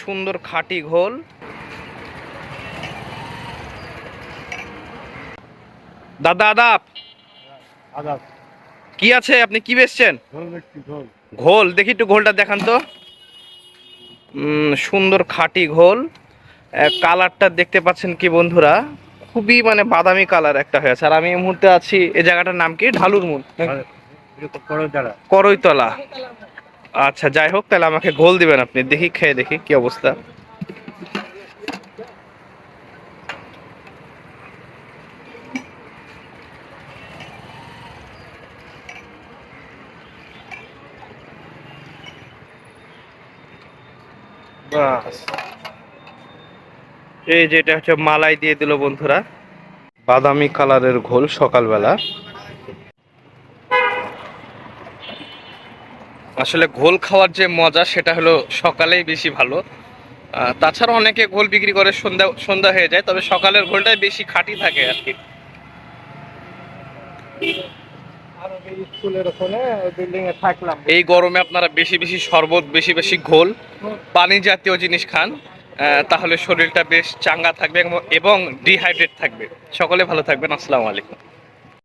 সুন্দর খাঁটি ঘোল। দাদা আদাব। কি আছে? আপনি কি বেচছেন? ঘোল দেখি একটু ঘোলটা দেখান তো। সুন্দর খাঁটি ঘোল। কালারটা দেখতে পাচ্ছেন কি বন্ধুরা? খুবই মানে বাদামি কালার একটা হয়েছে আর আমি এই মুহূর্তে আছি এই জায়গাটার নাম কি? ঢালুর মুন করইতলা। আচ্ছা যাই হোক, তাহলে আমাকে ঘোল দিবেন আপনি। দেখি, খেয়ে দেখি কি অবস্থা। বাস। এই যেটা হচ্ছে মালাই দিয়ে দিল বন্ধুরা। বাদামি কালারের ঘোল সকালবেলা। আসলে ঘোল খাওয়ার যে মজা সেটা হলো সকালেই বেশি ভালো। তাছাড়া অনেকে ঘোল বিক্রি করে সন্ধ্যা সন্ধ্যা হয়ে যায় তবে সকালের ঘোলটাই বেশি খাঁটি থাকে আর কি। এই গরমে আপনারা বেশি বেশি শরবত বেশি বেশি ঘোল পানি জাতীয় জিনিস খান তাহলে শরীরটা বেশ চাঙ্গা থাকবে এবং ডিহাইড্রেট থাকবে। সকলে ভালো থাকবেন আসসালামু আলাইকুম।